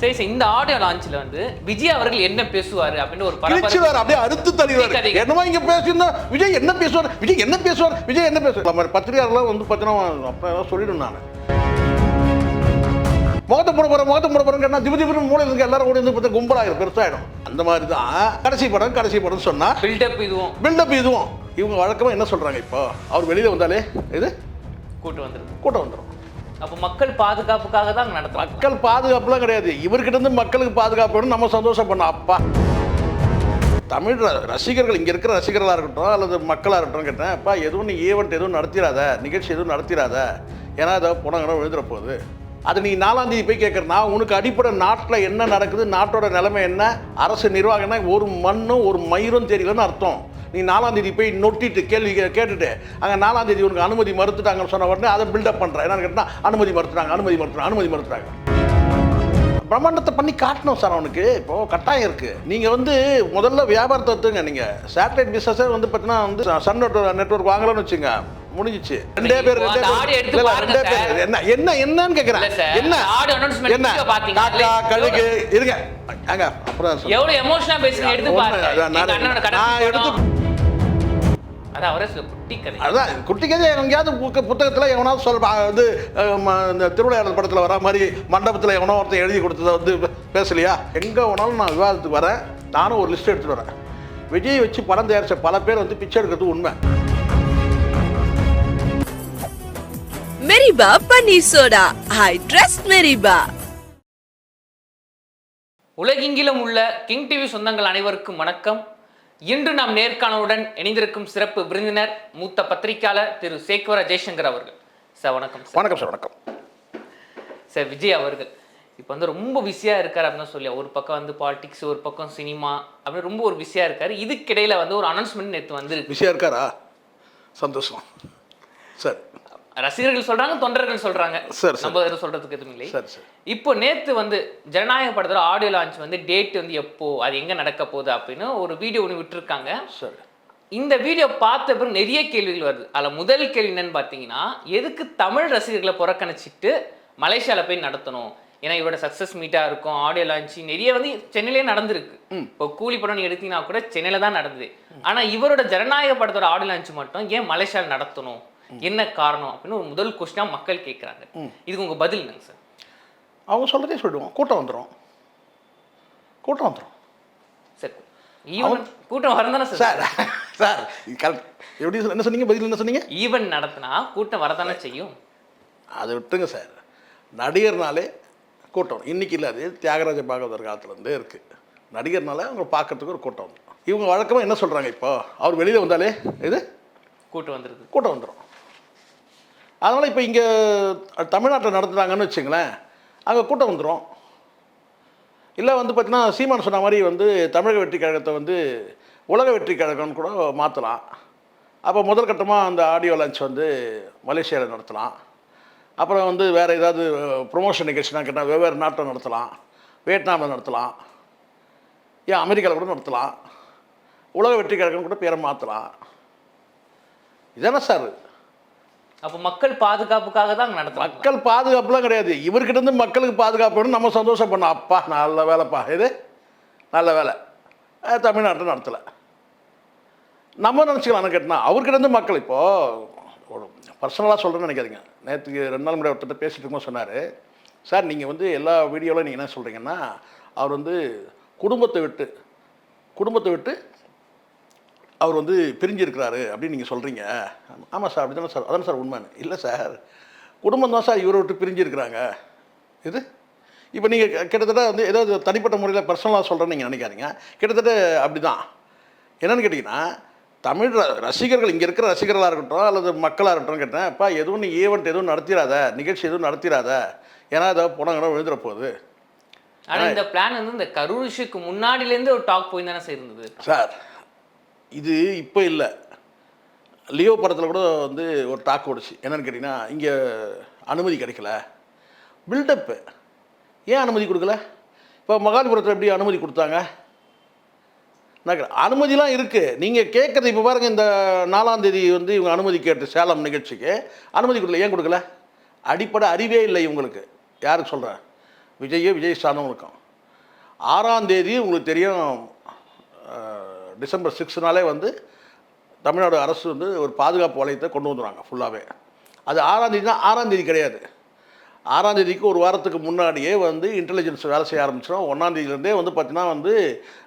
சரி சரி இந்த ஆடியோ லான்ச்ல வந்து விஜய் அவர்கள் என்ன பேசுவாரு அப்படின்னு ஒரு கிழிச்சுவார் அப்படியே அறுத்து தள்ளிடுவாரு. என்னமோ இங்க பேசியிருந்தா? விஜய் என்ன பேசுவார்? விஜய் என்ன பேசுவார்? விஜய் என்ன பேசுவார்? நம்ம பத்திரிகையாளர்லாம் வந்து பார்த்தீங்கன்னா அப்போ சொல்லிடும் நான். முகத்தை போட போற முகத்தை போட போறேன்னு கேட்டா திபு திபு மூளை இருக்கு எல்லாரும் கூட இருந்து பார்த்தா கும்பலாயிரும் பெருசாயிடும். அந்த மாதிரி தான் கடைசி படம் கடைசி படம் சொன்னா பில்டப் இதுவும். பில்டப் இதுவும். இவங்க வழக்கமா என்ன சொல்றாங்க இப்போ? அவர் வெளியில வந்தாலே இது? கூட்டு வந்துருது கூட்டம் வந்துடும் அப்போ மக்கள் பாதுகாப்புக்காக தான் நடத்துறாங்க. மக்கள் பாதுகாப்புலாம் கிடையாது. இவர்கிட்ட இருந்து மக்களுக்கு பாதுகாப்பு வேணும் நம்ம சந்தோஷம் பண்ணோம். அப்பா. தமிழ் ர- ரசிகர்கள் இங்கே இருக்கிற ரசிகர்களாக இருக்கட்டும் அல்லது மக்களாக இருக்கட்டும் கேட்டேன் அப்பா எதுவும் நீ ஈவெண்ட் எதுவும் நடத்திடாத நிகழ்ச்சி எதுவும் நடத்திடாத. ஏன்னா அதை புனங்கடம் விழுந்துற போகுது. அது நீ நாலாம் தேதி போய் கேட்குற நான் உனக்கு அடிப்படை நாட்டில் என்ன நடக்குது நாட்டோட நிலைமை என்ன அரசு நிர்வாகம்னா ஒரு மண்ணும் ஒரு மயிரும் தெரியலன்னு அர்த்தம். நீ நாலாம் தேதி போய் நொட்டிட்டு கேள்வி கேட்டுட்டு அங்கே நாலாம் தேதி உனக்கு அனுமதி மறுத்துட்டாங்கன்னு சொன்ன உடனே அதை பில்டப் பண்ணுறேன் என்னன்னு கேட்டால் அனுமதி மறுத்துறாங்க அனுமதி மறுத்துறாங்க அனுமதி மறுத்துறாங்க பிரம்மாண்டத்தை பண்ணி காட்டணும் சார் அவனுக்கு. இப்போ கட்டாயம் இருக்கு. நீங்க வந்து முதல்ல வியாபாரத்தை எடுத்துங்க நீங்க. சேட்டலைட் பிசினஸே வந்து பார்த்தீங்கன்னா வந்து சன் நெட்வொர்க் நெட்வொர்க் வாங்கலாம்னு வச்சுங்க. முடிஞ்சிச்சு. ரெண்டே பேர் ரெண்டே பேர். ரெண்டே. பேர். என்ன என்ன என்னன்னு கேக்குறேன். சார், என்ன? என்ன? காக்கா கழுகு இருங்க. அங்க அப்புறம். எவ்வளவு எமோஷனா பேசுங்க எடுத்து பாருங்க. நான் எடுத்து. அது அவரே குட்டி கதை. அதான் குட்டி கதை எங்கேயாவது புத்தகத்தில் எவனாவது சொல்ல பா- வந்து இந்த திருவிளையாடல் படத்தில் வர மாதிரி மண்டபத்தில் எவனோ ஒருத்தன் எழுதி கொடுத்ததை வந்து பேசலையா? எங்கே வேணாலும் நான் விவாதத்துக்கு வரேன். நானும் ஒரு லிஸ்ட் எடுத்துட்டு வரேன். விஜய் வச்சு படம் தயாரித்த பல பேர் வந்து பிச்சை எடுக்கிறது உண்மை. மெரிபா பன்னீர் சோடா. ஐ ட்ரஸ்ட் மெரிபா. உலகெங்கிலும் உள்ள கிங் டிவி சொந்தங்கள் அனைவருக்கும் வணக்கம். இன்று நாம் நேர்காணலுடன் இணைந்திருக்கும் சிறப்பு விருந்தினர் மூத்த பத்திரிகையாளர் திரு சேக்குவர ஜெய்சங்கர் அவர்கள். சார் வணக்கம் வணக்கம் சார் வணக்கம். சார் விஜய் அவர்கள். இப்போ வந்து ரொம்ப பிஸியாக இருக்கார் அப்படின்னு சொல்லி ஒரு பக்கம் வந்து பாலிடிக்ஸ் ஒரு பக்கம் சினிமா அப்படின்னு ரொம்ப ஒரு பிஸியாக இருக்கார். இதுக்கிடையில வந்து ஒரு அனௌன்ஸ்மெண்ட் நேற்று வந்து பிஸியாக இருக்காரா? சந்தோஷம். சரி ரசிகர்கள் சொல்றாங்க தொண்டர்கள் சொல்றாங்க. சரி. நம்ம எதுவும் சொல்றதுக்கு எதுவும் இல்லை சரி சரி. இப்போ நேத்து வந்து ஜனநாயக படத்தோட ஆடியோ லான்ச் வந்து டேட் வந்து எப்போ அது எங்க நடக்க போகுது அப்படின்னு ஒரு வீடியோ ஒன்று விட்டுருக்காங்க. சரி. இந்த வீடியோ பார்த்த பிறகு நிறைய கேள்விகள் வருது. அதில் முதல் கேள்வி என்னன்னு பார்த்தீங்கன்னா எதுக்கு தமிழ் ரசிகர்களை புறக்கணிச்சிட்டு மலேசியாவில் போய் நடத்தணும்? ஏன்னா இவரோட சக்ஸஸ் மீட்டாக இருக்கும் ஆடியோ லான்ச் நிறைய வந்து சென்னையிலே நடந்திருக்கு. இப்போ கூலி படம் எடுத்தீங்கன்னா கூட சென்னையில தான் நடந்தது. ஆனா இவரோட ஜனநாயக படத்தோட ஆடியோ லான்ச் மட்டும் ஏன் மலேசியாவில் நடத்தணும்? என்ன காரணம் அப்படின்னு ஒரு முதல் கொஸ்டினா மக்கள் கேட்குறாங்க இதுக்கு உங்க பதில் என்னங்க சார்? அவங்க சொல்கிறதே சொல்லிடுவோம். கூட்டம் வந்துடும் கூட்டம் வந்துடும் சார் ஈவன் கூட்டம் வரதானே சார்? Sir sir correct. எப்படி என்ன சொன்னீங்க? பதில் என்ன சொன்னீங்க? ஈவன் நடத்தினா கூட்டம் வரதானே செய்யும். அதை விட்டுங்க சார். நடிகர்னாலே கூட்டம். இன்னைக்கு இல்லை அது தியாகராஜ பாகவதர் காலத்துலேருந்தே இருக்குது நடிகர்னால அவங்க பார்க்கறதுக்கு ஒரு கூட்டம் வந்துடும் இவங்க வழக்கமாக என்ன சொல்கிறாங்க இப்போ? அவர் வெளியில் வந்தாலே இது? கூட்டம் வந்துருது. கூட்டம் வந்துடும் அதனால் இப்போ இங்கே தமிழ்நாட்டில் நடத்துனாங்கன்னு வச்சுங்களேன் அங்கே கூட்டம் வந்துடும் இல்லை வந்து பார்த்தீங்கன்னா சீமான் சொன்ன மாதிரி வந்து தமிழக வெற்றி கழகத்தை வந்து உலக வெற்றி கழகம்னு கூட மாற்றலாம் அப்போ முதல் கட்டமாக அந்த ஆடியோ லான்ச் வந்து மலேசியாவில் நடத்தலாம். அப்புறம் வந்து வேறு ஏதாவது ப்ரொமோஷன் நிகழ்ச்சினா கேட்டால் வெவ்வேறு நாட்டில் நடத்தலாம். வியட்நாமில் நடத்தலாம். ஏன் அமெரிக்காவில் கூட நடத்தலாம். உலக வெற்றி கழகம் கூட பேரை மாற்றலாம் இதானே சார்? அப்போ மக்கள் பாதுகாப்புக்காக தான் நடத்தும் மக்கள் பாதுகாப்புலாம் கிடையாது. இவர்கிட்ட இருந்து மக்களுக்கு பாதுகாப்பு வேணும் நம்ம சந்தோஷம் பண்ணோம். அப்பா நல்ல வேலைப்பா. இது நல்ல வேலை. தமிழ்நாட்டில் நடத்தலை. நம்ம நினச்சிக்கலாம் கேட்டனா. அவர்கிட்ட இருந்து மக்கள் இப்போது ஒரு பர்சனலாக சொல்கிறேன்னு நினைக்காதீங்க. நேற்றுக்கு ரெண்டு நாள் முன்னாடி ஒருத்தர் பேசிட்டு இருக்கும்போது சொன்னார். சார் நீங்கள் வந்து எல்லா வீடியோவில் நீங்கள் என்ன சொல்கிறீங்கன்னா அவர் வந்து குடும்பத்தை விட்டு குடும்பத்தை விட்டு அவர் வந்து பிரிஞ்சிருக்கிறாரு அப்படின்னு நீங்கள் சொல்கிறீங்க ஆமாம் சார் அப்படி தானே சார் அதானே சார் உண்மைன்னு. இல்லை சார் குடும்பம் தான் சார் இவரை விட்டு பிரிஞ்சிருக்கிறாங்க. இது? இப்போ நீங்கள் கிட்டத்தட்ட வந்து ஏதாவது தனிப்பட்ட முறையில் பர்சனலாக சொல்கிறேன்னு நீங்கள் நினைக்காதீங்க. கிட்டத்தட்ட அப்படி தான் என்னென்னு கேட்டிங்கன்னா தமிழ் ரசிகர்கள் இங்கே இருக்கிற ரசிகர்களாக இருக்கட்டும் அல்லது மக்களாக இருக்கட்டும் கேட்டேன் அப்பா எதுவும் நீ ஈவெண்ட் எதுவும் நடத்திடாத நிகழ்ச்சி எதுவும் நடத்திடாத ஏன்னா அதை புனங்கடம் விழுந்துற போகுது. ஆனா இந்த பிளான் வந்து இந்த கரூர் இஷ்யூக்கு முன்னாடில இருந்து ஒரு டாக் போய் தானே சார் இருந்தது. சார் இது இப்போ இல்லை. லியோ படத்தில் கூட வந்து ஒரு டாக் ஓடுச்சு. என்னென்னு கேட்டிங்கன்னா இங்கே அனுமதி கிடைக்கல. பில்டப்பு ஏன் அனுமதி கொடுக்கல? இப்போ மகாலிபுரத்தில் எப்படி அனுமதி கொடுத்தாங்க? நான் அனுமதிலாம் இருக்குது நீங்கள் கேட்குறது இப்போ பாருங்கள் இந்த நாலாந்தேதி வந்து இவங்க அனுமதி கேட்டு சேலம் நிகழ்ச்சிக்கு அனுமதி கொடுக்கல. ஏன் கொடுக்கல? அடிப்படை அறிவே இல்லை இவங்களுக்கு. யாருக்கு சொல்கிறேன் விஜய் விஜய் சார்ந்தும் இருக்கும் ஆறாம் தேதி உங்களுக்கு தெரியும் டிசம்பர் சிக்ஸ்னாலே வந்து தமிழ்நாடு அரசு வந்து ஒரு பாதுகாப்பு வளையத்தை கொண்டு வந்துடுவாங்க ஃபுல்லாகவே அது ஆறாம் தேதி தான் ஆறாம் தேதி கிடையாது. ஆறாம் தேதிக்கு ஒரு வாரத்துக்கு முன்னாடியே வந்து இன்டெலிஜென்ஸ் வேலை செய்ய ஆரம்பிச்சிடும் ஒன்றாந்தேதியிலேருந்தே வந்து பார்த்தீங்கன்னா வந்து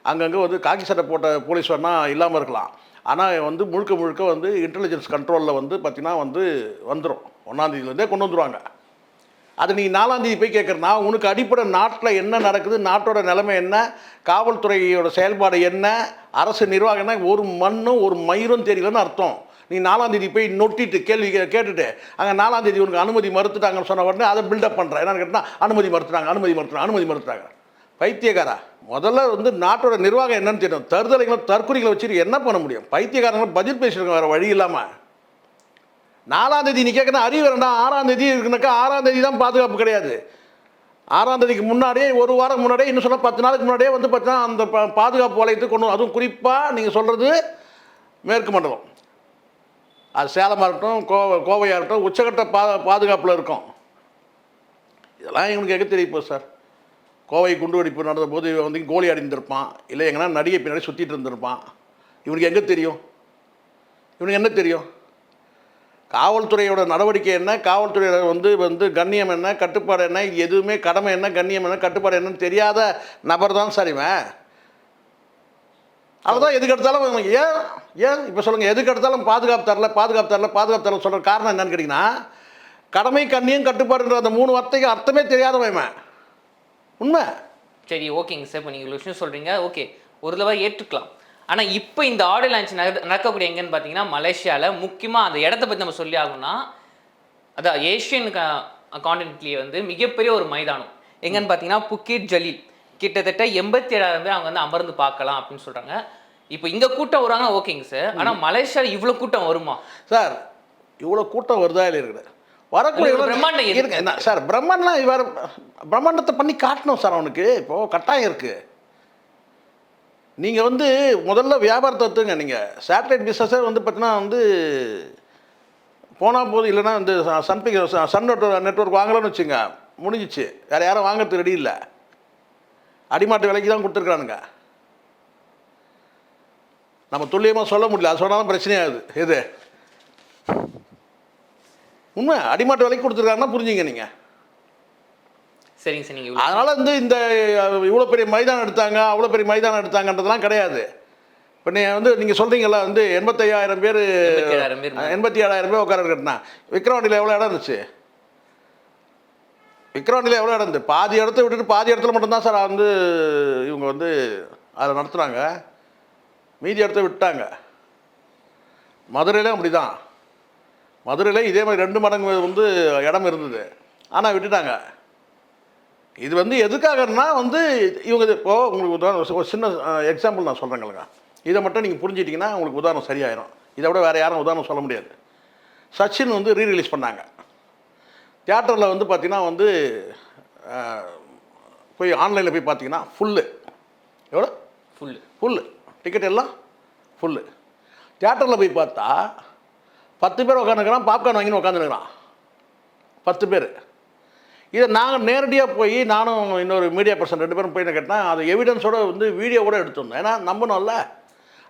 அங்கங்கே வந்து காக்கி சட்டை போட்ட போலீஸ் வேணால் இல்லாமல் இருக்கலாம். ஆனால் வந்து முழுக்க முழுக்க வந்து இன்டெலிஜென்ஸ் கண்ட்ரோலில் வந்து பார்த்திங்கன்னா வந்து வந்துடும் ஒன்றாந்தேதியிலேருந்தே கொண்டு வந்துருவாங்க. அது நீ நாலாந்தேதி போய் கேட்குறனா உனக்கு அடிப்படை நாட்டில் என்ன நடக்குது நாட்டோட நிலைமை என்ன காவல்துறையோட செயல்பாடு என்ன அரசு நிர்வாகம்னா ஒரு மண்ணும் ஒரு மயிரும் தெரியலன்னு அர்த்தம். நீ நாலாந்தேதி போய் நொட்டிட்டு கேள்வி கே- கேட்டுட்டு அங்கே நாலாந்தேதி உனக்கு அனுமதி மறுத்துட்டாங்கன்னு சொன்ன உடனே அதை பில்டப் பண்ணுறேன் என்னன்னு கேட்டால் அனுமதி மறுத்துட்டாங்க அனுமதி மறுத்துட்டாங்க அனுமதி மறுத்துட்டாங்க. பைத்தியக்காரா முதல்ல வந்து நாட்டோட நிர்வாகம் என்னன்னு தெரியும். தருதலைகளை தற்கொலைகளை வச்சுட்டு என்ன பண்ண முடியும்? பைத்தியக்காரங்க பதில் பேசிருக்காங்க வேறு வழி இல்லாமல் நாலாம் தேதி நீ கேட்கணும் அறிவு வேண்டாம். ஆறாம் தேதி இருக்குனாக்கா ஆறாம் தேதி தான் பாதுகாப்பு கிடையாது. ஆறாம் தேதிக்கு முன்னாடியே ஒரு வாரம் முன்னாடியே இன்னும் சொன்னால் பத்து நாளுக்கு முன்னாடியே வந்து பார்த்தீங்கன்னா அந்த பாதுகாப்பு வளையத்தை கொண்டு அதுவும் குறிப்பாக நீங்கள் சொல்கிறது மேற்கு மண்டலம் அது சேலமாக இருக்கட்டும் கோ கோவையாக இருக்கட்டும் உச்சகட்ட பா பாதுகாப்பில் இருக்கும். இதெல்லாம் இவனுக்கு எங்கே தெரியும் இப்போ சார்? கோவை குண்டுவெடிப்பு நடந்த போது இவன் வந்து கோலி அடிந்திருப்பான். இல்லை எங்கன்னா நடிகை பின்னாடி சுற்றிட்டு இருந்திருப்பான். இவனுக்கு எங்கே தெரியும்? இவனுக்கு என்ன தெரியும்? காவல்துறையோட நடவடிக்கை என்ன? காவல்துறையோட வந்து வந்து கண்ணியம் என்ன? கட்டுப்பாடு என்ன? எதுவுமே கடமை என்ன? கண்ணியம் என்ன? கட்டுப்பாடு என்னன்னு தெரியாத நபர் தான் சரிவன் அதுதான் எதுக்கு எடுத்தாலும் ஏன் ஏன்? இப்போ சொல்லுங்கள் எதுக்கு எடுத்தாலும் பாதுகாப்பு தரல பாதுகாப்பு தரல பாதுகாப்பு தரல சொல்கிற காரணம் என்னன்னு கேட்டிங்கன்னா கடமை கண்ணியம் கட்டுப்பாடுன்ற அந்த மூணு வார்த்தைக்கு அர்த்தமே தெரியாதவன் உண்மை? சரி ஓகேங்க சார். இப்போ நீங்கள் விஷயம் சொல்கிறீங்க ஓகே. ஒரு தடவை ஏற்றுக்கலாம். ஆனால் இப்போ இந்த ஆடியோ லான்ச் நடக்கக்கூடிய எங்கன்னு பார்த்தீங்கன்னா மலேசியாவில் முக்கியமாக அந்த இடத்த பற்றி நம்ம சொல்லி ஆகணும்னா அதான் ஏஷியன் காண்டினென்ட்லேயே வந்து மிகப்பெரிய ஒரு மைதானம். எங்கன்னு பார்த்தீங்கன்னா புக்கிட் ஜலீல். கிட்டத்தட்ட எண்பத்தி ஏழாயிரம் பேர் அவங்க வந்து அமர்ந்து பார்க்கலாம் அப்படின்னு சொல்கிறாங்க இப்போ இங்கே கூட்டம் வருவாங்கன்னா ஓகேங்க சார். ஆனால் மலேசியாவில் இவ்வளோ கூட்டம் வருமா? சார் இவ்வளோ கூட்டம் வருதா இல்லை இருக்குது? வரக்கூடிய பிரம்மாண்டம்? இருக்கு. சார் பிரம்மாண்டம்லாம் வேறு பிரம்மாண்டத்தை பண்ணி காட்டணும் சார் அவனுக்கு. இப்போது கட்டாயம் இருக்குது நீங்கள் வந்து முதல்ல வியாபாரத்தை எடுத்துங்க நீங்கள் சேட்டலைட் பிஸ்னஸே வந்து பார்த்தீங்கன்னா வந்து போனால் போது இல்லைன்னா இந்த சன்பிக் சன் நெட்ஒர்க் நெட்ஒர்க் வாங்கலாம்னு வச்சுங்க. முடிஞ்சிச்சு. வேறு யாரும் வாங்கிறதுக்கு ரெடி இல்லை. அடிமாட்டு விலைக்கு தான் கொடுத்துருக்குறானுங்க. நம்ம துல்லியமாக சொல்ல முடியல. அது சொன்னால் தான் பிரச்சனையாகுது எது? உண்மை. அடிமாட்டு விலைக்கு கொடுத்துருக்காருன்னா புரிஞ்சுங்க நீங்கள் சரிங்க சார் நீங்கள் அதனால் வந்து இந்த இவ்வளோ பெரிய மைதானம் எடுத்தாங்க அவ்வளோ பெரிய மைதானம் எடுத்தாங்கன்றதெல்லாம் கிடையாது. இப்போ நீங்கள் வந்து நீங்கள் சொல்கிறீங்களா வந்து எண்பத்தையாயிரம் பேர் 87,000 பேர். எண்பத்தி ஏழாயிரம் பேர் உட்கார கட்டினா விக்ரவாண்டியில் எவ்வளோ இடம் இருந்துச்சு? விக்ரவாண்டியில் எவ்வளோ இடம் இருந்துச்சு பாதி இடத்த விட்டுட்டு பாதி இடத்துல மட்டும்தான் சார் வந்து இவங்க வந்து அதை நடத்துகிறாங்க மீதி இடத்த விட்டாங்க. மதுரையிலும் அப்படி தான் மதுரையில் இதே மாதிரி ரெண்டு மடங்கு வந்து இடம் இருந்தது. ஆனால் விட்டுட்டாங்க. இது வந்து எதுக்காகன்னா வந்து இவங்க இப்போ உங்களுக்கு உதாரணம் ஒரு சின்ன எக்ஸாம்பிள் நான் சொல்கிறேங்களுங்க இதை மட்டும் நீங்கள் புரிஞ்சிட்டிங்கன்னா உங்களுக்கு உதாரணம் சரியாயிரும். இதை விட வேறு யாரும் உதாரணம் சொல்ல முடியாது. சச்சின் வந்து ரீ ரிலீஸ் பண்ணாங்க. தியேட்டரில் வந்து பார்த்தீங்கன்னா வந்து போய் ஆன்லைனில் போய் பார்த்தீங்கன்னா ஃபுல்லு எவ்வளோ ஃபுல்லு ஃபுல்லு டிக்கெட் எல்லாம் ஃபுல்லு தியேட்டரில் போய் பார்த்தா பத்து பேர் உட்காந்துக்கிறான் பாப்கார்ன் வாங்கின்னு உட்காந்துருக்கிறான் பத்து பேர். இதை நாங்கள் நேரடியாக போய் நானும் இன்னொரு மீடியா பர்சன் ரெண்டு பேரும் போய் கேட்டால் அது எவிடன்ஸோட வந்து வீடியோவோட எடுத்திருந்தோம் ஏன்னா நம்பணும்ல.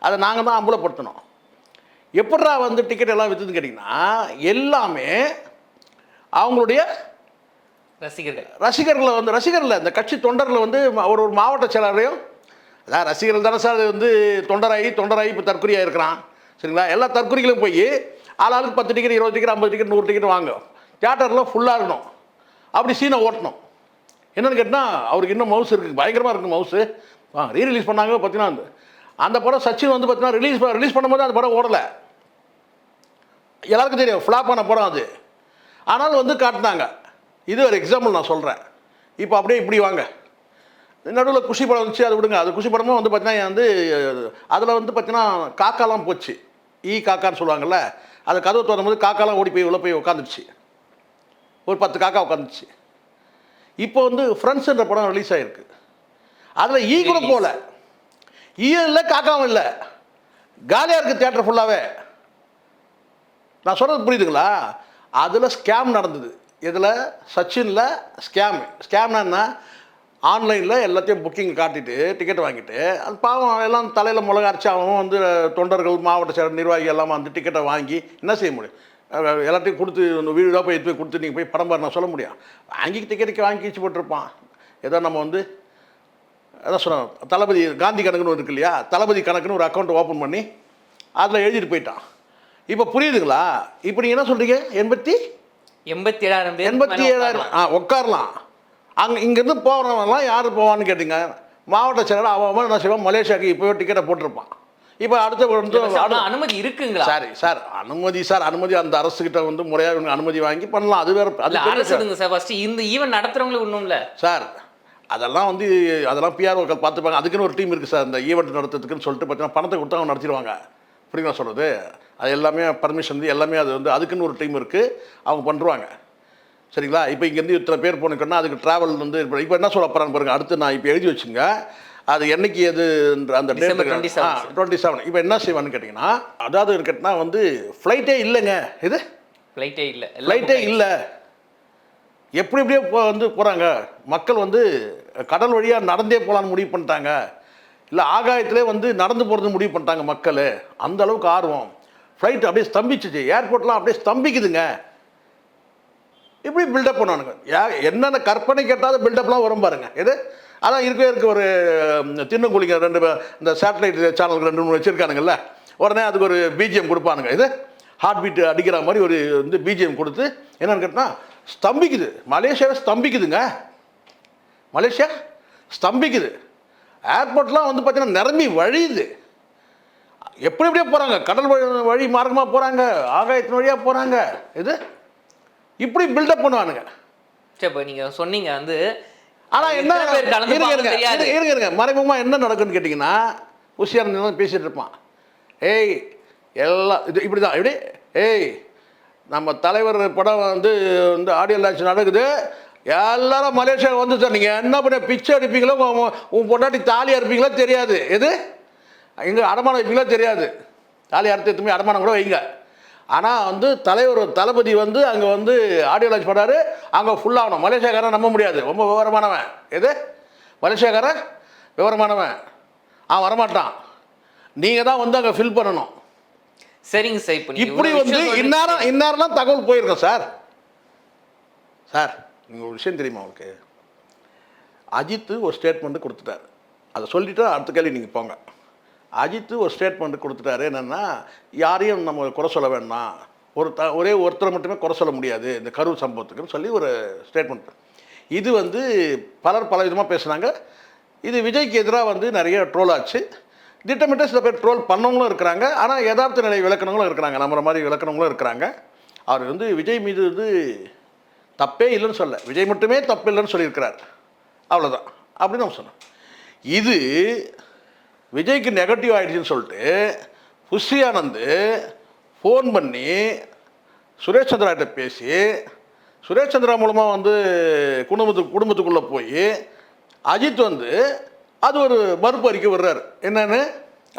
அதை நாங்கள் தான் அம்பலப்படுத்தணும். எப்படா வந்து டிக்கெட் எல்லாம் விற்றுதுன்னு கேட்டிங்கன்னா எல்லாமே அவங்களுடைய ரசிகர்கள். ரசிகர்களை வந்து ரசிகர்ல இந்த கட்சி தொண்டர்களை வந்து ஒரு ஒரு மாவட்ட செயலாளரையும் அதான் ரசிகர்கள் தானே சார் அது வந்து தொண்டராகி தொண்டராகி இப்போ தற்கொலையாக இருக்கிறான். சரிங்களா? எல்லா தற்கொலைகளும் போய் ஆளாளுக்கு பத்து டிக்கெட் இருபது டிக்கெட் ஐம்பது டிக்கெட் நூறு டிக்கெட் வாங்க. தியேட்டரில் ஃபுல்லாக இருக்கணும். அப்படி சீனை ஓட்டணும். என்னென்னு கேட்டால் அவருக்கு இன்னும் மவுஸ் இருக்குது பயங்கரமாக இருக்குது மவுஸு ஆ ரீ ரிலீஸ் பண்ணாங்க பார்த்தீங்கன்னா அந்த அந்த படம் சச்சின் வந்து பார்த்தீங்கன்னா ரிலீஸ் ரிலீஸ் பண்ணும்போது அந்த படம் ஓடலை. எல்லாருக்கும் தெரியும் ஃப்ளாப் ஆன படம் அது. ஆனாலும் வந்து காட்டினாங்க. இது ஒரு எக்ஸாம்பிள் நான் சொல்கிறேன் இப்போ அப்படியே இப்படி வாங்க. நடுவில் குஷி படம் வந்துச்சு அதை விடுங்க. அது குஷி படமும் வந்து பார்த்தீங்கன்னா வந்து அதில் வந்து பார்த்தீங்கன்னா காக்காலாம் போச்சு. ஈ காக்கான்னு சொல்லுவாங்கள்ல அது கதவு திறந்தும்போது காக்காலாம் ஓடி போய் உள்ள போய் உட்காந்துருச்சு ஒரு பத்து காக்கா உட்காந்துச்சு. இப்போ வந்து ஃப்ரெண்ட்ஸ்ன்ற படம் ரிலீஸ் ஆகிருக்கு அதில் ஈ கூட போகல ஈயும் இல்லை காக்காவும் இல்லை. காலியாக இருக்குது தேட்டர் ஃபுல்லாகவே நான் சொல்கிறது புரியுதுங்களா? அதில் ஸ்கேம் நடந்தது. இதில் சச்சினில் ஸ்கேம் ஸ்கேம்னா என்ன? ஆன்லைனில் எல்லாத்தையும் புக்கிங் காட்டிட்டு டிக்கெட் வாங்கிட்டு அது பாவம் எல்லாம் தலையில் மிளகா அரைச்சி அவன் வந்து தொண்டர்கள் மாவட்ட செயலர் நிர்வாகி எல்லாம் வந்து டிக்கெட்டை வாங்கி என்ன செய்ய முடியும்? எல்லாத்தையும் கொடுத்து வீடாக போய் எடுத்து போய் கொடுத்து நீங்கள் போய் படம் பாரு நான் சொல்ல முடியும். வாங்கி டிக்கெட்டுக்கு வாங்கி வச்சு போட்டிருப்பான். ஏதோ நம்ம வந்து அதான் சொன்னோம் தளபதி காந்தி கணக்குன்னு இருக்கு இல்லையா? தளபதி கணக்குன்னு ஒரு அக்கௌண்ட் ஓப்பன் பண்ணி அதில் எழுதிட்டு போயிட்டான். இப்போ புரியுதுங்களா? இப்போ நீங்கள் என்ன சொல்கிறீங்க எண்பத்தி? எண்பத்தி ஏழாயிரம் எண்பத்தி ஏழாயிரம் ஆ உட்காரலாம். அங்கே இங்கேருந்து போகிறவங்கலாம் யார் போவான்னு கேட்டிங்க? மாவட்ட அவன் அவன் என்ன செய்வான்? மலேசியாவுக்கு இப்போவே டிக்கெட்டை போட்டிருப்பான். இப்போ அடுத்த வந்து அனுமதி இருக்குங்களா? சாரி சார் அனுமதி சார் அனுமதி அந்த அரசுகிட்ட வந்து முறையாக இவங்க அனுமதி வாங்கி பண்ணலாம். அது வேற அது இல்ல பெரிய அரசு இதுங்க சார். ஃபர்ஸ்ட் இந்த ஈவென்ட் நடத்துறவங்களுக்கு ஒண்ணும் இல்ல சார் அதெல்லாம் வந்து அதெல்லாம் பிஆர்ஓக்கள் பார்த்துப்பாங்க. அதுக்குன்னு ஒரு டீம் இருக்குது சார். இந்த ஈவெண்ட் நடத்துறதுக்குன்னு சொல்லிட்டு பார்த்தீங்கன்னா பணத்தை கொடுத்தா அவங்க நடத்திடுவாங்க. புரியுங்களா சொல்கிறது அது எல்லாமே பர்மிஷன் எல்லாமே அது வந்து அதுக்குன்னு ஒரு டீம் இருக்குது அவங்க பண்ணுருவாங்க சரிங்களா? இப்போ இங்கேருந்து இத்தனை பேர் போனீங்கன்னா அதுக்கு ட்ராவல் வந்து இப்போ என்ன சொல்ல போகிறான்னு பாருங்க. அடுத்து நான் இப்போ எழுதி வச்சுங்க. அது என்னைக்கு எதுன்ற அந்த December டேட் 27. டுவெண்ட்டி செவன் இப்போ என்ன செய்வான்னு கேட்டிங்கன்னா அதாவது இருக்கட்டுனா வந்து ஃப்ளைட்டே இல்லைங்க. இது ஃப்ளைட்டே இல்ல. ஃப்ளைட்டே இல்லை. எப்படி எப்படியோ போ வந்து போகிறாங்க மக்கள் வந்து கடல் வழியாக நடந்தே போகலான்னு முடிவு பண்ணிட்டாங்க. இல்லை ஆகாயத்திலே வந்து நடந்து போகிறது முடிவு பண்ணிட்டாங்க மக்கள். அந்த அளவுக்கு ஆர்வம். ஃப்ளைட் அப்படியே ஸ்தம்பிச்சிச்சு. ஏர்போர்ட்லாம் அப்படியே ஸ்தம்பிக்குதுங்க. இப்படி பில்டப் பண்ணுவானுங்க என்னென்ன கற்பனை கேட்டாத பில்டப்லாம் வரும் பாருங்க. எது? அதான் இருக்கவே இருக்க ஒரு தின்னுக்குழிங்க ரெண்டு இந்த சேட்டலைட் சேனல் ரெண்டு மூணு வச்சுருக்கானுங்கல்ல. உடனே அதுக்கு ஒரு பிஜிஎம் கொடுப்பானுங்க. இது ஹார்ட் பீட் அடிக்கிற மாதிரி ஒரு வந்து பிஜிஎம் கொடுத்து என்னென்னு கேட்டால் ஸ்தம்பிக்குது. மலேசியாவை ஸ்தம்பிக்குதுங்க. மலேசியா ஸ்தம்பிக்குது. ஏர்போர்ட்லாம் வந்து பார்த்தீங்கன்னா நிரம்பி வழியுது. எப்படி எப்படியோ போகிறாங்க கடல் வழி வழி மார்க்கமாக போகிறாங்க ஆகாயத்தின் வழியாக போகிறாங்க இது இப்படி பில்டப் பண்ணுவானுங்க. சரி இப்போ நீங்கள் சொன்னீங்க வந்து ஆனால் என்ன இருங்க இருங்க இருங்க, மறைமுகமாக என்ன நடக்குன்னு கேட்டிங்கன்னா உஷியானந்த் தான் பேசிகிட்டு இருப்பான். ஏய் எல்லாம் இது இப்படி தான் இப்படி ஏய் நம்ம தலைவர் படம் வந்து வந்து ஆடியோ லான்ச் நடக்குது. எல்லாரும் மலேசியா வந்து சார் நீங்கள் என்ன பண்ண பிச்சை அடிப்பீங்களோ உன் பொண்டாட்டி தாலி அறுப்பீங்களோ தெரியாது. எது? எங்கே அடமானம் வைப்பீங்களோ தெரியாது. தாலி அறுத்து எத்துமே அடமானம் கூட வைங்க. ஆனால் வந்து தலைவர் தளபதி வந்து அங்கே வந்து ஆடியோ லான்ச் பண்ணாரு அங்கே ஃபுல்லாகணும் மலேசியாக்காரன் நம்ப முடியாது. ரொம்ப விவரமானவன். எது? மலேசியாக்காரன் விவரமானவன். அவன் வரமாட்டான். நீங்கள் தான் வந்து அங்கே ஃபில் பண்ணணும். சரிங்க சார். இப்போ இப்படி வந்து. இந்நேரம் இந்நேரம்லாம் தகவல் போயிருக்கோம் சார். சார் நீங்கள் ஒரு விஷயம் தெரியுமா உங்களுக்கு? அஜித்து ஒரு ஸ்டேட்மெண்ட் கொடுத்துட்டாரு. அதை சொல்லிட்டு அடுத்த கேள்வி நீங்கள் போங்க. அஜித்து ஒரு ஸ்டேட்மெண்ட் கொடுத்துட்டாரு. என்னென்னா யாரையும் நம்ம குறை சொல்ல வேண்டாம். ஒரு த ஒரே ஒருத்தரை மட்டுமே குறை சொல்ல முடியாது. இந்த கரூர் சம்பவத்துக்குன்னு சொல்லி ஒரு ஸ்டேட்மெண்ட் இது வந்து பலர் பல விதமாக பேசுனாங்க. இது விஜய்க்கு எதிராக வந்து நிறைய ட்ரோல் ஆச்சு. திட்டமிட்ட சில பேர் ட்ரோல் பண்ணவங்களும் இருக்கிறாங்க. ஆனால் யதார்த்த நிலை விளக்கணங்களும் இருக்கிறாங்க. நம்மள மாதிரி விளக்கணங்களும் இருக்கிறாங்க. அவர் வந்து விஜய் மீது வந்து தப்பே இல்லைன்னு சொல்ல. விஜய் மட்டுமே தப்பு இல்லைன்னு சொல்லியிருக்கிறார். அவ்வளோதான் அப்படின்னு நம்ம சொன்னோம். இது விஜய்க்கு நெகட்டிவ் ஆகிடுச்சின்னு சொல்லிட்டு புஷியானந்து ஃபோன் பண்ணி சுரேஷ் சந்திராட்ட பேசி சுரேஷ் சந்திரா மூலமாக வந்து குடும்பத்துக்கு குடும்பத்துக்குள்ளே போய் அஜித் வந்து அது ஒரு மறுப்பு அறிக்கை விடுறாரு. என்னென்னு?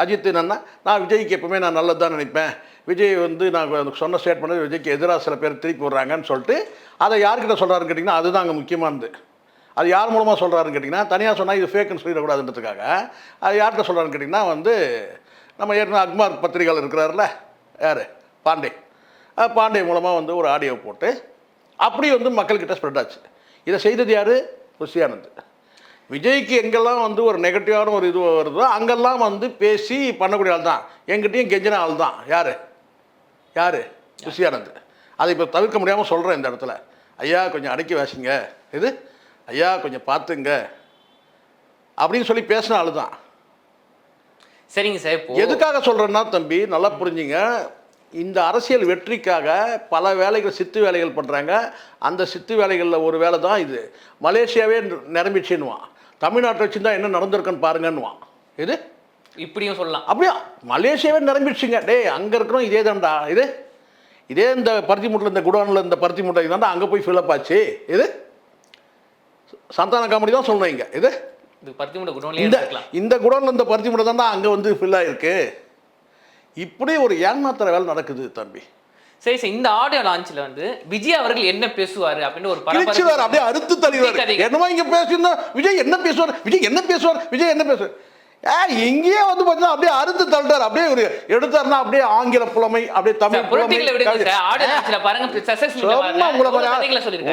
அஜித் என்னன்னா நான் விஜய்க்கு எப்பவுமே நான் நல்லது தான் நினைப்பேன். விஜய் வந்து நான் சொன்ன ஸ்டேட்மெண்ட் விஜய்க்கு எதிராக சில பேர் திருப்பி விடுறாங்கன்னு சொல்லிட்டு அதை யார்கிட்ட சொல்கிறாருன்னு கேட்டிங்கன்னா அதுதான் அங்கே முக்கியமானது. அது யார் மூலமாக சொல்கிறாருன்னு கேட்டிங்கன்னா தனியாக சொன்னால் இது ஃபேக்குன்னு சொல்லிடக்கூடாதுன்றதுக்காக. அது யார்கிட்ட சொல்கிறாருன்னு கேட்டிங்கன்னா வந்து நம்ம ஏற்கனவே அக்மார் பத்திரிகையாளர் இருக்கிறாருல யார்? பாண்டே. பாண்டே மூலமாக வந்து ஒரு ஆடியோ போட்டு அப்படி வந்து மக்கள்கிட்ட ஸ்ப்ரெட் ஆச்சு. இதை செய்தது யார்? ருஷியானந்த் விஜய்க்கு எங்கெல்லாம் வந்து ஒரு நெகட்டிவான ஒரு இது வருதோ அங்கெல்லாம் வந்து பேசி பண்ணக்கூடிய ஆள் தான். எங்கிட்டையும் கெஞ்சின ஆள் தான். யார்? யார்? ருஷியானந்த் அதை இப்போ தவிர்க்க முடியாமல் சொல்கிறேன் இந்த இடத்துல. ஐயா கொஞ்சம் அடக்கி வாசிங்க. இது? ஐயா கொஞ்சம் பார்த்துங்க. அப்படின்னு சொல்லி பேசின ஆள் தான் சரிங்க சார் எதுக்காக சொல்கிறேன்னா தம்பி நல்லா புரிஞ்சுங்க. இந்த அரசியல் வெற்றிக்காக பல வேலைகள் சித்து வேலைகள் பண்ணுறாங்க அந்த சித்து வேலைகளில் ஒரு வேலை தான் இது. மலேசியாவே நிரம்பிச்சுன்னுவான் தமிழ்நாட்டை வச்சு தான் என்ன நடந்திருக்குன்னு பாருங்கன்னுவான். இது? இப்படியும் சொல்லலாம். அப்படியா? மலேசியாவே நிரம்பிடுச்சுங்க. டேய் அங்கே இருக்கிறோம் இதே தான்டா. இது? இதே இந்த பருத்தி மூட்டில் இந்த குடோனில் இந்த பருத்தி மூட்டை தான்டா அங்கே போய் ஃபில்லப் ஆச்சு. இது? சந்தான காமெடி தான் சொல்லணும் இங்கே. இது இந்த இந்த குடோனில் இந்த பருத்தி மூட்டை தான்டா அங்கே வந்து ஃபில் ஆயிருக்கு. இப்படி ஒரு ஏமாத்துற வேலை நடக்குது தம்பி? சரி சரி இந்த ஆடியோ லான்ச்ல வந்து விஜய் அவர்கள் என்ன பேசுவாரு அப்படின்னு ஒரு கிழிச்சுவார் அப்படியே அறுத்து கதை. என்னமோ இங்க பேசியிருந்தா? விஜய் என்ன பேசுவார்? விஜய் என்ன பேசுவார்? விஜய் என்ன பேசுவார்? ஏ இங்கேயே வந்து பார்த்தீங்கன்னா அப்படியே அறுத்து தள்ளிட்டார். அப்படியே ஒரு எடுத்தாருன்னா அப்படியே ஆங்கில புலமை அப்படியே தமிழ் புலமை.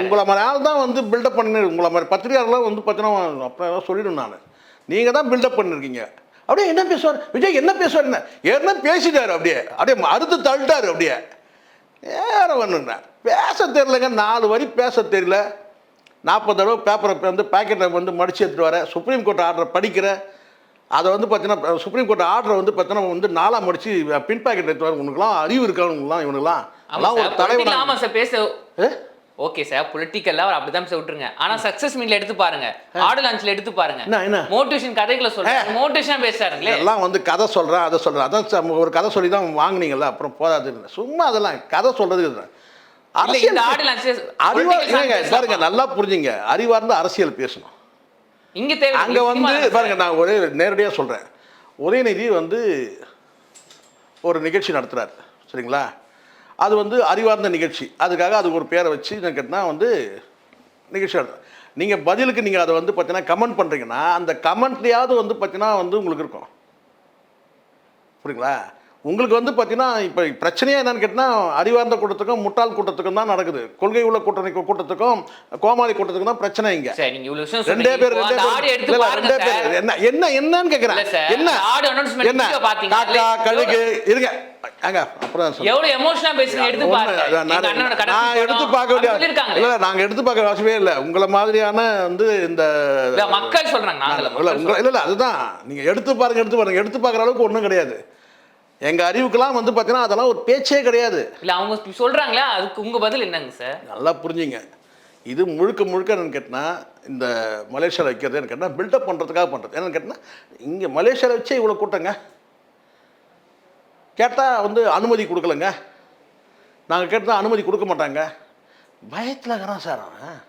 உங்களை மாதிரி ஆள் தான் வந்து பில்டப் பண்ணி உங்களை மாதிரி பத்திரிகையாளர்லாம் வந்து பார்த்தீங்கன்னா அப்புறம் சொல்லிடும் நான். நீங்கள் தான் பில்டப் பண்ணிருக்கீங்க. அப்படியே என்ன பேசுவார்? விஜய் என்ன பேசுவார் என்ன? ஏற்கனவே பேசிட்டாரு அப்படியே. அப்படியே அறுத்து தள்ளிட்டாரு அப்படியே. வேற ஒன்றுண்ணா பேச தெரியலங்க. நாலு வரி பேச தெரியல. நாற்பது தடவை பேப்பரை வந்து பேக்கெட்டை வந்து மடிச்சு எடுத்துட்டு வர. சுப்ரீம் கோர்ட் ஆர்டரை படிக்கிற அதை வந்து பார்த்தீங்கன்னா சுப்ரீம் கோர்ட் ஆர்டரை வந்து பார்த்தீங்கன்னா வந்து நாலாக மடிச்சு பின் பேக்கெட் எடுத்து வர உனக்குலாம் அறிவு இருக்கவனுங்களாம் இவனுக்குலாம் அதெல்லாம் ஒரு தலைவன் ஆமா சார் பேச? ஓகே சார் பொலிட்டிக்கல்ல அவர் அப்படிதான் சார் விட்டுருங்க. ஆனா சக்சஸ் மீட்ல எடுத்து பாருங்க. ஆடியோ லான்ச்ல எடுத்து பாருங்க. என்ன? மோட்டிவேஷன் கதைகளை சொல்றாங்க மோட்டிவேஷன் பேசுறாருங்களே. எல்லாம் வந்து கதை சொல்கிறேன் அதை சொல்கிறேன் அதான் ஒரு கதை சொல்லி தான் வாங்குனீங்கல்ல அப்புறம் போதாது. சும்மா அதெல்லாம் கதை சொல்கிறதுக்கு இல்ல. அரசியல் அறிவா பாருங்க நல்லா புரிஞ்சுங்க. அறிவார்ந்த அரசியல் பேசணும். இங்க தேவை அங்க வந்து பாருங்க நான் ஒரே நேரடியாக சொல்கிறேன் உதயநிதி வந்து ஒரு நிகழ்ச்சி நடத்துறாரு சரிங்களா? அது வந்து அறிவார்ந்த நிகழ்ச்சி. அதுக்காக அதுக்கு ஒரு பேரை வச்சு என்ன கேட்டால் வந்து நிகழ்ச்சி நடத்துறேன் நீங்கள் பதிலுக்கு நீங்கள் அதை வந்து பார்த்தீங்கன்னா கமெண்ட் பண்ணுறீங்கன்னா அந்த கமெண்ட்லேயாவது வந்து பார்த்தீங்கன்னா வந்து உங்களுக்கு இருக்கும். புரியுங்களா? உங்களுக்கு வந்து பார்த்தீங்கன்னா இப்போ பிரச்சனையே என்னன்னு கேட்டால் அறிவார்ந்த கூட்டத்துக்கும் முட்டாள் கூட்டத்துக்கும் தான் நடக்குது. கொள்கை உள்ள கூட்டணி கூட்டத்துக்கும் கோமாளி கூட்டத்துக்கும் தான் பிரச்சனை இங்க. ரெண்டே பேர் ரெண்டே பேர் ரெண்டே பேர். என்ன என்ன என்னன்னு சார், என்ன? என்ன. காக்கா கழுகு இருங்க. உங்களை மாதிரியான வந்து இந்த மக்கள் சொல்றாங்க இல்ல இல்ல அதுதான். நீங்க எடுத்து பாருங்க எடுத்து பாருங்க. எடுத்து பார்க்குற அளவுக்கு ஒன்றும் கிடையாது. எங்க அறிவுக்கெல்லாம் வந்து பார்த்தீங்கன்னா அதெல்லாம் ஒரு பேச்சே கிடையாது. இல்ல அவங்க இப்படி சொல்றாங்களா? அதுக்கு உங்க பதில் என்னங்க சார்? நல்லா புரிஞ்சுங்க. இது முழுக்க முழுக்க என்னன்னு கேட்டால் இந்த மலேசியாவில் வைக்கிறது என்ன கேட்டால் பில்டப் பண்ணுறதுக்காக பண்ணுறது என்னன்னு கேட்டால் இங்கே மலேசியாவில் வச்சே இவ்வளோ கூட்டங்க. கேட்டால் வந்து அனுமதி கொடுக்கலங்க. நாங்கள் கேட்டால் அனுமதி கொடுக்க மாட்டாங்க. பயத்தில் இருக்கிறான் சார் அவன்.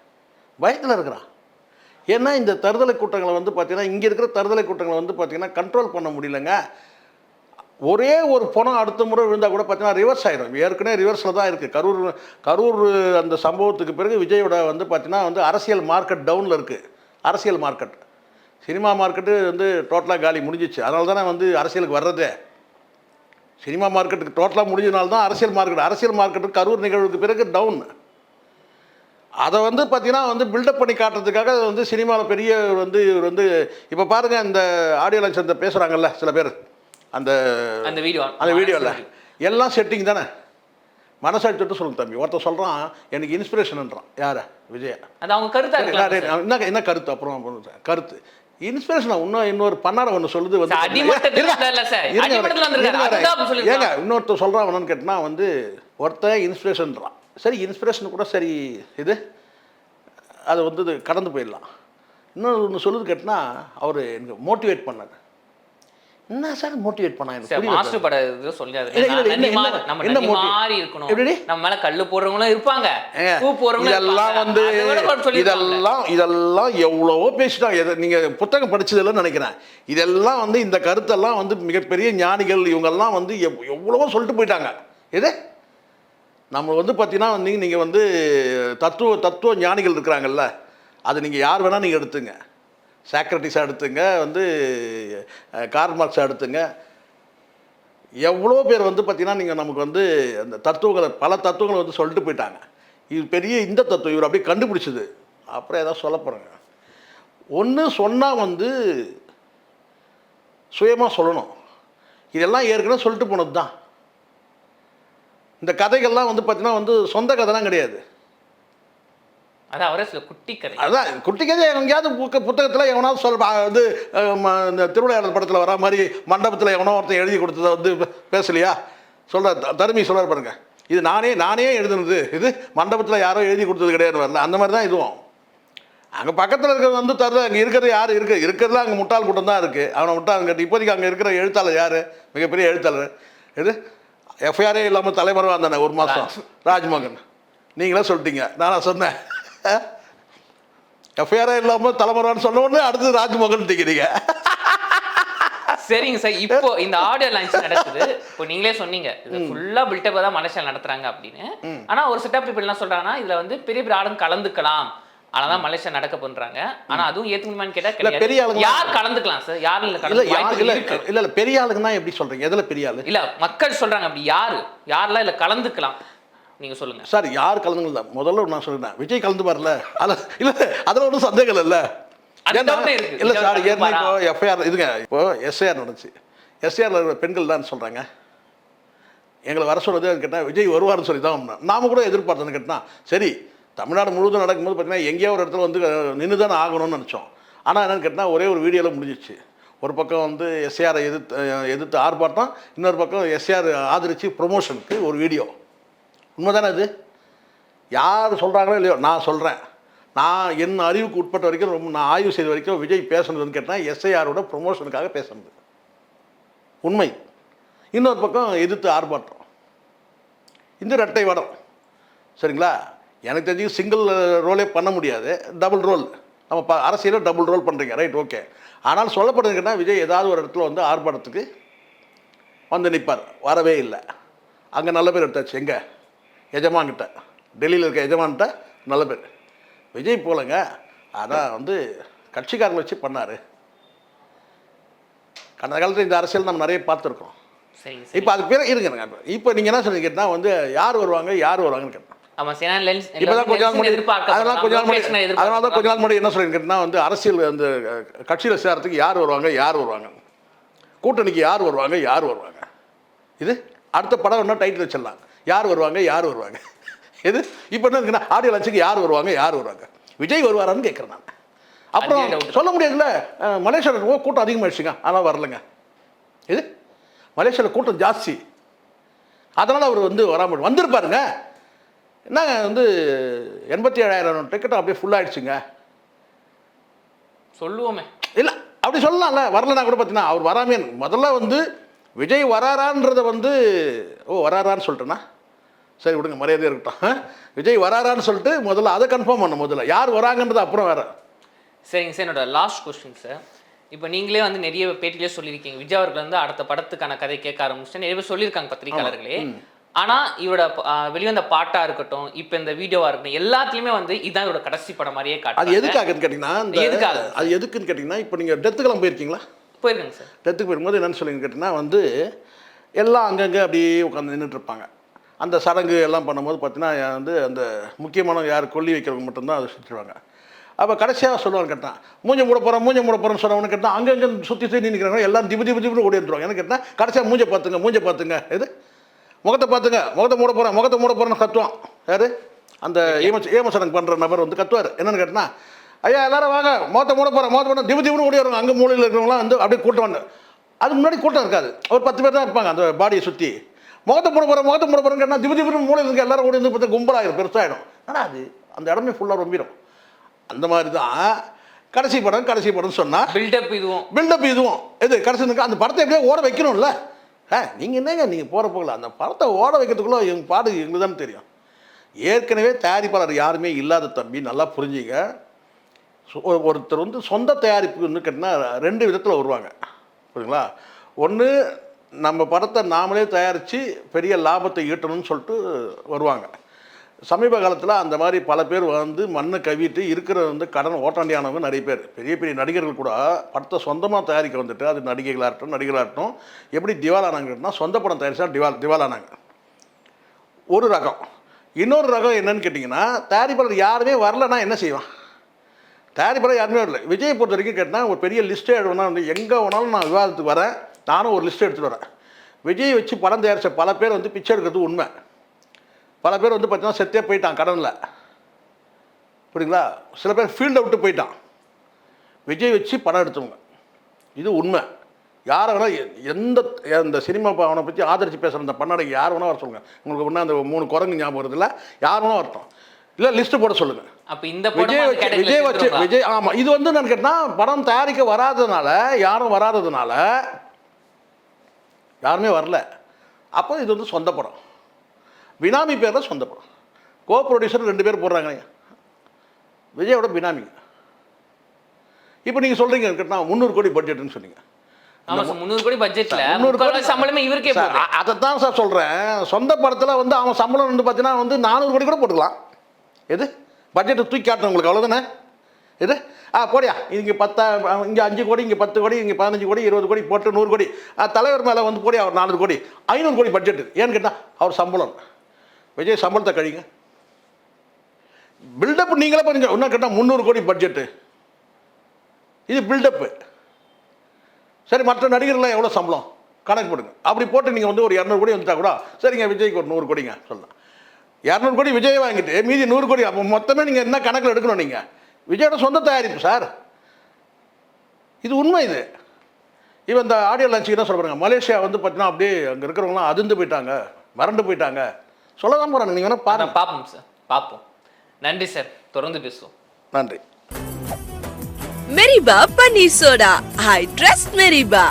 பயத்தில் இருக்கிறான். ஏன்னா இந்த தருதலை கூட்டங்களை வந்து பார்த்தீங்கன்னா இங்கே இருக்கிற தருதலை கூட்டங்களை வந்து பார்த்தீங்கன்னா கண்ட்ரோல் பண்ண முடியலங்க. ஒரே ஒரு பணம் அடுத்த முறை விழுந்தால் கூட பார்த்தீங்கன்னா ரிவர்ஸ் ஆயிடும் ஏற்கனவே ரிவர்ஸில் தான் இருக்குது கரூர் கரூர் அந்த சம்பவத்துக்கு பிறகு விஜயோட வந்து பார்த்தீங்கன்னா வந்து அரசியல் மார்க்கெட் டவுனில் இருக்குது அரசியல் மார்க்கெட் சினிமா மார்க்கெட்டு வந்து டோட்டலாக காலி முடிஞ்சிச்சு. அதனால தானே வந்து அரசியலுக்கு வர்றதே. சினிமா மார்க்கெட்டுக்கு டோட்டலாக முடிஞ்சதுனால தான் அரசியல் மார்க்கெட் அரசியல் மார்க்கெட்டு கரூர் நிகழ்வுக்கு பிறகு டவுன் அதை வந்து பார்த்தீங்கன்னா வந்து பில்டப் பண்ணி காட்டுறதுக்காக வந்து சினிமாவில் பெரிய வந்து இவர் வந்து இப்போ பாருங்கள் இந்த ஆடியோ லான்ச் அந்த பேசுகிறாங்கல்ல சில பேர். அந்த அந்த வீடியோ அந்த வீடியோவில் எல்லாம் செட்டிங் தானே. மனசாட்சி தொட்டு சொல்லுங்க தம்பி. ஒருத்தர் சொல்கிறான் எனக்கு இன்ஸ்பிரேஷன்ன்றான் யாரை? விஜயா. அது அவங்க கருத்தா என்ன என்ன கருத்து? அப்புறம் கருத்து. இன்ஸ்பிரேஷன் இன்னும் இன்னொரு பண்ணாட ஒன்று சொல்லுது வந்து. ஏங்க இன்னொருத்தர் சொல்கிறான் கேட்டினா வந்து ஒருத்தன் இன்ஸ்பிரேஷன்றான் சரி இன்ஸ்பிரேஷன் கூட சரி இது அது வந்து இது கடந்து போயிடலாம். இன்னொன்று ஒன்று சொல்லுது கேட்டினா அவர் எனக்கு மோட்டிவேட் பண்ணார். என்ன சார் மோட்டிவேட் பண்ணா எனக்கு மாஸ்டர். பட இது சொல்லியாரு இல்ல, இல்ல, நான் என்ன- நந்தி மா- என்ன- நம்ம என்ன நந்தி motive? மாதிரி இருக்கணும்? நம்ம மேல கல்லு போடுறவங்களும் இருப்பாங்க பூ போடுறவங்களும் இதெல்லாம். வந்து. இதெல்லாம் இதெல்லாம் எவ்வளவோ பேசிட்டாங்க நீங்க புத்தகம் படிச்சதில்ல நினைக்கிறேன் இதெல்லாம் வந்து இந்த கருத்தெல்லாம் வந்து மிகப்பெரிய ஞானிகள் இவங்கெல்லாம் வந்து எவ்- எவ்வளவோ சொல்லிட்டு போயிட்டாங்க எது நம்ம வந்து பார்த்தீங்கன்னா வந்து நீங்கள் வந்து தத்துவ தத்துவ ஞானிகள் இருக்கிறாங்கல்ல அது நீங்கள் யார் வேணால் நீங்கள் எடுத்துங்க சாக்ரட்டிஸாக எடுத்துங்க வந்து அஹ், மார்க்ஸாக எடுத்துங்க எவ்வளோ பேர் வந்து பார்த்தீங்கன்னா நீங்கள் நமக்கு வந்து அந்த தத்துவங்களை பல தத்துவங்களை வந்து சொல்லிட்டு போயிட்டாங்க. இது பெரிய இந்த தத்துவம் இவர் அப்படியே கண்டுபிடிச்சது. அப்புறம் ஏதாவது சொல்ல போகிறாங்க ஒன்று சொன்னால் வந்து சுயமாக சொல்லணும். இதெல்லாம் ஏற்கனவே சொல்லிட்டு போனது தான் இந்த கதைகள்லாம் வந்து பார்த்தீங்கன்னா வந்து சொந்த கதைலாம் கிடையாது. அது அவரே சொல்ல குட்டி கதை. அதான் குட்டி கதை எங்கேயாவது புக்க புத்தகத்தில் எவனாவது சொல் ம- இந்த திருவிளையாடல் படத்தில் வரா மாதிரி மண்டபத்தில் எவனோ ஒருத்தன் எழுதி கொடுத்ததை வந்து பேசலையா? சொல்ற தருமி சொல்றாரு பாருங்க. இது நானே நானே எழுதுனது. இது மண்டபத்தில் யாரோ எழுதி கொடுத்தது கிடையாது வரல. அந்த மாதிரி தான் இதுவும். அங்கே பக்கத்தில் இருக்கிறது வந்து தருது அங்கே இருக்கிறது யார்? இருக்கு. இருக்கிறதுல அங்கே முட்டாள் கூட்டம் தான் இருக்குது அவனை முட்டாள் கட்டி இப்போதைக்கு அங்கே இருக்கிற எழுத்தாளர் யார்? மிகப்பெரிய எழுத்தாளர். இது எஃப்ஐஆரே இல்லாமல் தலைமறைவாக இருந்தானே ஒரு மாதம் ராஜ்மோகன். நீங்களே சொல்லிட்டீங்க. நானா சொன்னேன். எஃப்ஐஆரே இல்லாமல் தலைமறைவான்னு சொன்ன உடனே அடுத்து ராஜ்மோகன் டிக்கிறீங்க சரிங்க சார் இப்போ இந்த ஆடியோ லான்ச் நடக்குது. இப்போ நீங்களே சொன்னீங்க இது ஃபுல்லா பில்டப் தான் மலேசியா நடத்துறாங்க அப்படின்னு. ஆனா ஒரு செட்டப் பீப்புள் என்ன சொல்றாங்கன்னா இதுல வந்து பெரிய பெரிய ஆளுங்க கலந்துக்கலாம். அதனால மலேசியா நடக்க பண்றாங்க ஆனா அதுவும் ஏத்துக்கணுமான்னு கேட்டா பெரிய ஆளுங்க- யார் கலந்துக்கலாம் சார்? யார் இல்ல இல்ல இல்ல இருக்கு. இல்ல இல்ல பெரிய ஆளுங்கன்னா எப்படி சொல்றீங்க? எதுல பெரிய ஆளு? இல்ல மக்கள் சொல்றாங்க அப்படி யாரு? யாரெல்லாம் இல்ல கலந்துக்கலாம்? நீங்க சொல்லுங்க. சார் யார் கலந்துங்கள முதல்ல நான் சொல்றேன். விஜய் கலந்து வரல அல்ல இல்ல அதுல ஒன்றும் சந்தேகம் இல்ல. இல்ல சார் ஏன்னா இப்போ? எஃப்ஐஆர் இதுங்க இப்போ எஸ்ஐஆர் நடந்துச்சு. எஸ்ஐஆர்ல பெண்கள் தான் சொல்றாங்க. எங்களை வர சொன்னது கேட்டால் விஜய் வருவார்னு சொல்லி தான். நாம கூட எதிர்பார்த்தோன்னு கேட்டா சரி தமிழ்நாடு முழுவதும் நடக்கும்போது பார்த்தீங்கன்னா எங்கேயோ ஒரு இடத்துல வந்து நின்று தானே ஆகணும்னு நினச்சோம். ஆனால் என்னன்னு கேட்டால் ஒரே ஒரு வீடியோவில் முடிஞ்சிச்சு ஒரு பக்கம் வந்து எஸ்ஆரை எதிர்த்து எதிர்த்து ஆர்ப்பாட்டம் இன்னொரு பக்கம் எஸ்ஆர் ஆதரித்து ப்ரொமோஷனுக்கு ஒரு வீடியோ உண்மைதானே அது யார் சொல்கிறாங்களோ இல்லையோ நான் சொல்கிறேன் நான் என் அறிவுக்கு உட்பட்ட வரைக்கும் ரொம்ப நான் ஆய்வு செய்த வரைக்கும் விஜய் பேசுனதுன்னு கேட்டால் எஸ்ஐஆரோட ப்ரொமோஷனுக்காக பேசுனது. உண்மை. இன்னொரு பக்கம் எதிர்த்து ஆர்ப்பாட்டம். இந்த ரெட்டை வடம் சரிங்களா? எனக்கு தெரிஞ்சு சிங்கிள் ரோலே பண்ண முடியாது. டபுள் ரோல் நம்ம ப அரசியலில் டபுள் ரோல் பண்ணுறீங்க ரைட் ஓகே ஆனால் சொல்லப்படுதுங்கன்னா விஜய் ஏதாவது ஒரு இடத்துல வந்து ஆர்ப்பாட்டத்துக்கு வந்து நிற்பார் வரவே இல்லை. அங்கே நல்ல பேர் எடுத்தாச்சு. எங்கே? எஜமான்கிட்ட டெல்லியில் இருக்க எஜமான்கிட்ட நல்ல பேர். விஜய் போலங்க அதான் வந்து கட்சிக்காரங்களை வச்சு பண்ணார். கடந்த காலத்தில் இந்த அரசியல் நம்ம நிறைய பார்த்துருக்கோம். இப்போ அதுக்கு பேர் இருங்க இப்போ நீங்கள் என்ன சொன்னீங்க கேட்டால் வந்து யார் வருவாங்க யார் வருவாங்கன்னு கேட்டேன். அதனால தான் கொஞ்ச நாள் முன்னாடி என்ன சொல்லியிருக்கேன்னா வந்து அரசியல் அந்த கட்சியில் சேரத்துக்கு யார் வருவாங்க யார் வருவாங்க. கூட்டணிக்கு யார் வருவாங்க யார் வருவாங்க. இது அடுத்த படம் என்ன டைட்டில் வச்சிடலாம். யார் வருவாங்க யார் வருவாங்க? இது இப்போ என்ன ஆடியோ லட்சுக்கு யார் வருவாங்க யார் வருவாங்க? விஜய் வருவாரான்னு கேட்குறேன் நான். அப்புறம். சொல்ல முடியாதுல்ல மலேசியாவில் ஓ கூட்டம் அதிகமாகிடுச்சுங்க ஆனால் வரலங்க. இது மலேசியாவில் கூட்டம் ஜாஸ்தி. அதனால் அவர் வந்து வராமல் வந்திருப்பாருங்க. என்னங்க வந்து எண்பத்தி ஏழாயிரம் டிக்கெட் அப்படியே full ஆயிடுச்சுங்க. சொல்லுவோமே. இல்லை அப்படி சொல்லலாம்ல. வரலனா கூட பார்த்தீங்கன்னா அவர் வராமே முதல்ல வந்து விஜய் வராரான்றதை வந்து ஓ வராரான்னு சொல்லிட்டேன்னா? சரி விடுங்க மரியாதையாக இருக்கட்டும்? விஜய் வராரான்னு சொல்லிட்டு முதல்ல அதை கன்ஃபார்ம் பண்ண முதல்ல. யார் வராங்கன்றது அப்புறம் வேற. சரிங்க சார் என்னோட லாஸ்ட் கொஸ்டின் சார் இப்போ நீங்களே வந்து நிறைய பேட்டிலே சொல்லியிருக்கீங்க. விஜய் அவர்கள் வந்து அடுத்த படத்துக்கான கதை கேட்க ஆரம்பிச்சு நிறைய பேர் சொல்லியிருக்காங்க பத்திரிக்கையாளர்களே ஆனா இவரோட வெளிவந்த பாட்டா இருக்கட்டும் இப்போ இந்த வீடியோவா இருக்கட்டும் எல்லாத்துலயுமே வந்து இதுதான் இவரோட கடைசி படம் மாதிரியே அது காட்டுறாங்க எதுக்காகன்னு கேட்டிங்கன்னா எதுக்காக? அது எதுக்குன்னு கேட்டிங்கன்னா இப்போ நீங்கள் டெத்துக்கெல்லாம் போயிருக்கீங்களா? போயிருக்கேங்க சார் டெத்துக்கு போயிருக்கும்போது என்னன்னு சொல்லுங்க கேட்டிங்கன்னா வந்து எல்லாம் அங்கங்கே அப்படியே உட்காந்து நின்றுட்டு இருப்பாங்க. அந்த சடங்கு எல்லாம் பண்ணும்போது பார்த்தீங்கன்னா வந்து அந்த முக்கியமான யார்? கொல்லி வைக்கிறவங்க மட்டும்தான் அதை சுற்றிடுவாங்க அப்போ கடைசியாக சொல்லுவாங்க கேட்டான் மூஞ்ச மூட போகிறோம் மூஞ்ச மூட போகிறோம்னு சொன்னவனு கேட்டால் அங்கங்கே சுற்றி சுற்றி நிற்கிறாங்க எல்லாம் திபு திபு திபுன்னு ஓடி வந்துருவாங்க. என்ன கேட்டால் கடைசியாக மூஞ்ச பார்த்துங்க மூஞ்ச பார்த்துங்க. எது? முகத்தை பார்த்துங்க. முகத்தை மூட போகிறேன் முகத்தை மூட போகிறேன்னு கத்துவான். யார்? அந்த ஏமஸ் ஏமசடங்கு பண்ணுற நபர் வந்து கத்துவார். என்னென்னு கேட்டால் ஐயா எல்லாரும் வாங்க. முகத்தை மூட போகிறேன் மோத்த மூட திபு திபுன்னு ஓடி வருவாங்க. அங்கே மூலையில் இருக்கிறவங்களாம் வந்து அப்படியே கூட்டம் வந்து. அது முன்னாடி கூட்டம் இருக்காது. ஒரு பத்து பேர் தான் இருப்பாங்க அந்த பாடியை சுற்றி முகத்தை மூட போகிறேன் முகத்தை மூட போகிறேன்னு கேட்டால் திபு திபுன்னு மூலையில் இருக்க எல்லாரும் ஓடி வந்து பார்த்தா கும்பலாயிரும் பெருசாகிடும் ஆனால் அது? அந்த இடமே ஃபுல்லாக ரொம்பிடும் அந்த மாதிரி தான் கடைசி படம் கடைசி படம் சொன்னால் பில்டப் இதுவும். பில்டப் இதுவும். இது கடைசி அந்த படத்தை எப்படியோ ஓட வைக்கணும்ல? ஆ நீங்கள் என்னங்க நீங்கள் போகிற போகல அந்த படத்தை ஓட வைக்கிறதுக்குள்ளே எங்கள் பாடு எங்களுக்கு தான் தெரியும். ஏற்கனவே தயாரிப்பாளர் யாருமே இல்லாத தம்பி நல்லா புரிஞ்சுங்க. ஒருத்தர் வந்து சொந்த தயாரிப்புன்னு கேட்டிங்கன்னா ரெண்டு விதத்தில் வருவாங்க. புரியுங்களா ஒன்று நம்ம படத்தை நாமளே தயாரித்து பெரிய லாபத்தை ஈட்டணும்னு சொல்லிட்டு வருவாங்க. சமீப காலத்தில் அந்த மாதிரி பல பேர் வந்து மண்ணை கவிட்டு இருக்கிற வந்து கடன் ஓட்டாண்டியானவங்க நிறைய பேர். பெரிய பெரிய நடிகர்கள் கூட படத்தை சொந்தமாக தயாரிக்க வந்துட்டு அது நடிகைகளாகட்டும் நடிகர்களாகட்டும் எப்படி திவாலானாங்கன்னா சொந்த படம் தயாரித்தா திவால் திவாலானாங்க. ஒரு ரகம். இன்னொரு ரகம் என்னன்னு கேட்டிங்கன்னா தயாரிப்பாளர் யாருமே வரலன்னா என்ன செய்வான்? தயாரிப்பாளர் யாருமே வரல. விஜய் பொறுத்த வரைக்கும் கேட்டால் ஒரு பெரிய லிஸ்ட்டே எழுதுனா வந்து எங்கே வேணாலும் நான் விவாதத்துக்கு வரேன். நானும் ஒரு லிஸ்ட் எடுத்துகிட்டு வரேன். விஜய் வச்சு படம் தயாரித்த பல பேர் வந்து பிச்சை எடுக்கிறது உண்மை. பல பேர் வந்து பார்த்தீங்கன்னா செத்தே போயிட்டான் கடனில் புரியுங்களா சில பேர் ஃபீல்டை விட்டு போயிட்டான். விஜய் வச்சு படம் எடுத்தவங்க. இது உண்மை. யாரை வேணால் எந்த இந்த சினிமா அவனை பற்றி ஆதரித்து பேசுகிற அந்த பண்ணாடைக்கு யார் வேணால் வர சொல்லுங்கள் உங்களுக்கு ஒன்று அந்த மூணு குரங்கு ஞாபகம் வருதுல்ல யார் வேணால் வரட்டும். இல்லை லிஸ்ட்டு போட சொல்லுங்கள் அப்ப இந்த விஜய் வச்சு விஜய் வச்சு விஜய் ஆமாம் இது வந்து நான் கேட்டால் படம் தயாரிக்க வராததுனால யாரும் வராததுனால யாருமே வரல. அப்போ இது வந்து சொந்த படம். பினாமி பேரில் சொந்த படம். கோ ப்ரொடியூசர் ரெண்டு பேர் போடுறாங்க விஜயோட பினாமிங்க இப்போ நீங்கள் சொல்கிறீங்க கேட்டால் முந்நூறு கோடி பட்ஜெட்னு சொன்னீங்க. முந்நூறு கோடி பட்ஜெட்ல. முந்நூறு கோடி சம்பளமே இவருக்கே சார், போகுது. அ- அதைத்தான் சார் சொல்கிறேன் சொந்த படத்தில் வந்து அவன் சம்பளம் வந்து பார்த்தீங்கன்னா வந்து நானூறு கோடி கூட போட்டுக்கலாம். எது? பட்ஜெட்டை தூக்கி காட்டணும் உங்களுக்கு அவ்வளோதானே எது ஆ போடியா. இங்கே பத்தா இங்கே அஞ்சு கோடி இங்கே பத்து கோடி இங்கே பதினஞ்சு கோடி இருபது கோடி போட்டு நூறு கோடி. தலைவர் மேலே வந்து போடியா அவர் நானூறு கோடி. ஐநூறு கோடி பட்ஜெட்டு ஏன்னு கேட்டால் அவர் சம்பளம். விஜய் சம்பளத்தை கழிங்க. பில்டப் நீங்களே பண்ணுங்க இன்னும் கேட்டால் முந்நூறு கோடி பட்ஜெட்டு இது பில்டப்பு சரி மற்ற நடிகர்கள்லாம் எவ்வளோ சம்பளம்? கணக்கு போடுங்க. அப்படி போட்டு நீங்கள் வந்து ஒரு இரநூறு கோடி வந்துட்டா கூட சரிங்க விஜய்க்கு ஒரு நூறு கோடிங்க சொல்லலாம். இரநூறு கோடி விஜய் வாங்கிட்டு மீதி நூறு கோடி அப்போ மொத்தமே நீங்கள் என்ன கணக்கில் எடுக்கணும் நீங்கள் விஜயோட சொந்த தயாரிப்பு சார். இது உண்மை இது. இவன் இந்த ஆடியோ லான்ச்சுக்கு என்ன சொல்கிறாங்க மலேசியா வந்து பார்த்தீங்கன்னா அப்படியே அங்கே இருக்கிறவங்களாம் அதிர்ந்து போயிட்டாங்க மறந்து போயிட்டாங்க. சொல்ல தான் போகிறாங்க நீங்கள் வேணால் பாருங்க. பார்ப்போம் சார் பார்ப்போம் நன்றி சார் தொடர்ந்து பேசுவோம். நன்றி. Meriba Paneer Soda. I trust Meriba.